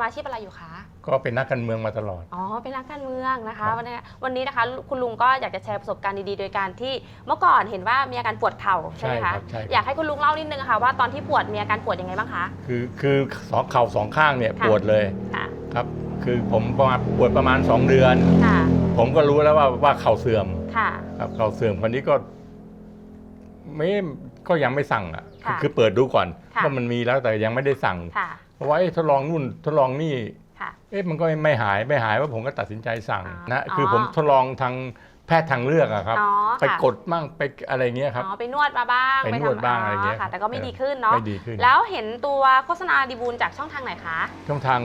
ำอาชีพอะไรอยู่คะก็เป็นนักการเมืองมาตลอด อ๋อเป็นนักการเมืองนะคะครับวันนี้วันนี้นะคะคุณลุงก็อยากจะแชร์ประสบการณ์ดีๆ โดยการที่เมื่อก่อนเห็นว่ามีอาการปวดเข่าใช่ไหมครัคะใช่อยากให้คุณลุงเล่านิดนึงค่ะว่าตอนที่ปวดมีอาการปวดยังไงบ้างคะคือคือสองเข่าสองข้างเนี่ยค่ะปวดเลยค่ะครับคือผมประมาณปวดประมาณ 2 เดือนค่ะผมก็รู้แล้วว่าว่าเข่าเสื่อมค่ะครับเข่าเสื่อมคนนี้ก็ไม่ก็ยังไม่สั่งอะค่ะคือเปิดดูก่อนค่ะว่ามันมีแล้วแต่ยังไม่ได้สั่งค่ะ เพราะว่าเอ๊ะทดลองนู่นทดลองนี่ ค่ะ เอ๊ะมันก็ไม่หายไม่หายว่าผมก็ตัดสินใจสั่งอ๋อนะคือผมทดลองทางแพทย์ทางเลือกอะครับ อ๋อไปค่ะกดมั่งไปอะไรเงี้ยครับ อ๋อไปนวดมาบ้างไปนวดทำบ้างอะไรเงี้ยค่ะแต่ก็ไม่เออ ดีขึ้นเนาะไม่ดีขึ้นแล้วเห็นตัวโฆษณาดีบูลจากช่องทางไหนคะช่องทาง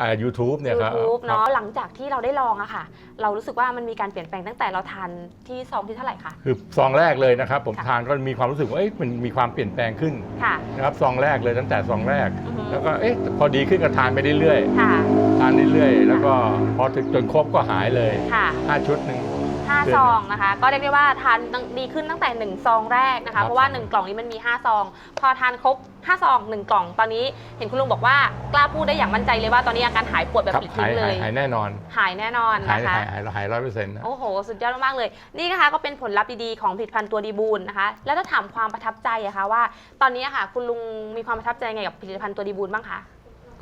อ่า YouTube เนี่ยครับ YouTube ครัเนาะบหลังจากที่เราได้ลองอะค่ะ เรารู้สึกว่ามันมีการเปลี่ยนแปลงตั้งแต่เราทานที่ซองที่เท่าไหร่คะ คือซองแรกเลยนะครับ ผมค่ะ ทานก็มีความรู้สึกว่าเอ๊ะมันมีความเปลี่ยนแปลงขึ้นค่ะ นะครับซองแรกเลยตั้งแต่ซองแรกอือฮึ แล้วก็เอ๊ะพอดีขึ้นก็ทานไปเรื่อยค่ะๆทานเรื่อยๆแล้วก็พอถึงจนครบก็หายเลยค่ะห้าชุดหนึ่ง ห้าเดือนซองนะคะ ก็เรียกได้ว่าทานดีขึ้นตั้งแต่หนึ่งซองแรกนะครัคะ บ เพราะว่าหนึ่งกล่องนี้มันมีห้าซอง พอทานครบห้าซองหนึ่งกล่อง ตอนนี้เห็นคุณลุงบอกว่ากล้าพูดได้อย่างมั่นใจเลยว่าตอนนี้อาการหายปวดแบบครับปลิดหาทิ้ยงเลหายย หายแน่นอนหายแน่นอนหายนะคะ หายหายหายร้อยเปอร์เซ็นต์นะ โอ้โห สุดยอดมากๆเลย นี่นะคะก็เป็นผลลัพธ์ดีๆของผลิตภัณฑ์ตัวดีบูลนะคะ แล้วถ้าถามความประทับใจอะคะว่า ตอนนี้อะค่ะ คุณลุงมีความประทับใจไงกับผลิตภัณฑ์ตัวดีบูลบ้างคะ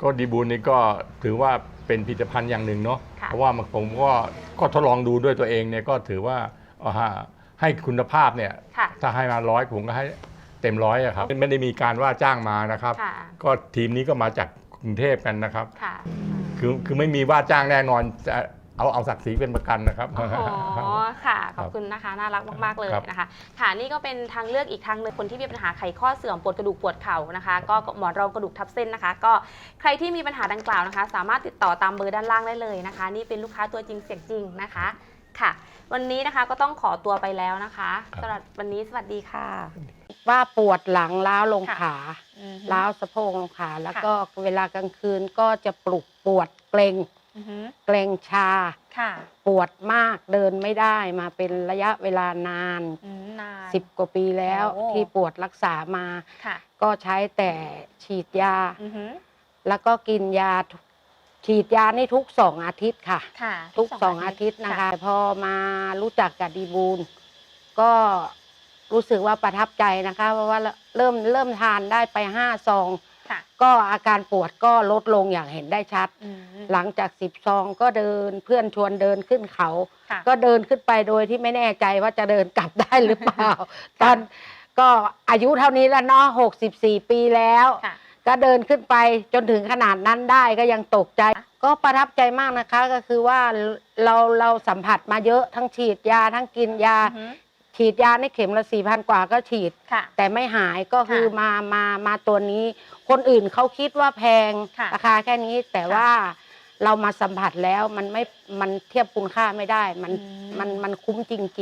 ก็ดีบูลนี่ก็ถือว่า เป็นผลิตภัณฑ์อย่างหนึ่งเนาะค่ะเพราะว่ามันผมก็ก็ทดลองดูด้วยตัวเองเนี่ยก็ถือว่าเอาฮะให้คุณภาพเนี่ยค่ะ ถ้าให้มาร้อยผมก็ให้เต็มร้อยอะครับไม่ได้มีการว่าจ้างมานะครับ ค่ะ ก็ทีมนี้ก็มาจากกรุงเทพกันนะครับ ค่ะ คือคือไม่มีว่าจ้างแน่นอนจะ เอาเอาศักดิ์ศรีเป็นประกันนะครับโอ้โหค่ะ ขอบคุณนะคะ น่ารักมาก ๆ เลยครับนะคะ ค่ะนี่ก็เป็นทางเลือกอีกทางหนึ่งคนที่มีปัญหาไขข้อเสื่อมปวดกระดูกปวดเข่านะคะ ก็หมอนรองกระดูกทับเส้นนะคะ ก็ใครที่มีปัญหาดังกล่าวนะคะ สามารถติดต่อตามเบอร์ด้านล่างได้เลยนะคะ นี่เป็นลูกค้าตัวจริงเสียงจริงนะคะค่ะ วันนี้นะคะก็ต้องขอตัวไปแล้วนะคะครับสำหรับวันนี้สวัสดีค่ะ ว่าปวดหลังล้าวลงค่ะขาล้าวสะโพกลงขา แล้วก็เวลากลางคืนก็จะปลุกปวดเกรง อือฮึเกรงชา ค่ะปวดมากเดินไม่ได้มาเป็นระยะเวลานานอืมนาน สิบกว่าปีแล้วโอ้ ที่ปวดรักษามา ค่ะก็ใช้แต่ฉีดยา อือฮึแล้วก็กินยาทุกฉีดยานี่ทุกสองอาทิตย์ค่ะ ค่ะทุกสองอาทิตย์นะคะ พอมารู้จักกับดีบูลก็รู้สึกว่าประทับใจนะคะ เพราะว่าเริ่มเริ่มทานได้ไปห้าซองค่ะ ก็อาการปวดก็ลดลงอย่างเห็นได้ชัดอืมหลังจากสิบซองก็เดินเพื่อนชวนเดินขึ้นเขาค่ะก็เดินขึ้นไปโดยที่ไม่แน่ใจว่าจะเดินกลับได้หรือเปล่า ตอนก็อายุเท่านี้แล้วเนาะหกสิบสี่ปีแล้วค่ะก็เดินขึ้นไปจนถึงขนาดนั้นได้ก็ยังตกใจ ก็ประทับใจมากนะคะก็คือว่าเราเราสัมผัสมาเยอะทั้งฉีดยาทั้งกินยาอือฮึ ฉีดยาในเข็มละสี่พันกว่าก็ฉีด ค่ะ แต่ไม่หายก็คือค่ะมามามาตัวนี้ คนอื่นเขาคิดว่าแพงค่ะราคาแค่นี้แต่ค่ะว่าเรามาสัมผัสแล้วมันไม่มันเทียบคุณค่าไม่ได้ มันอืม มันมันคุ้มจริง ๆ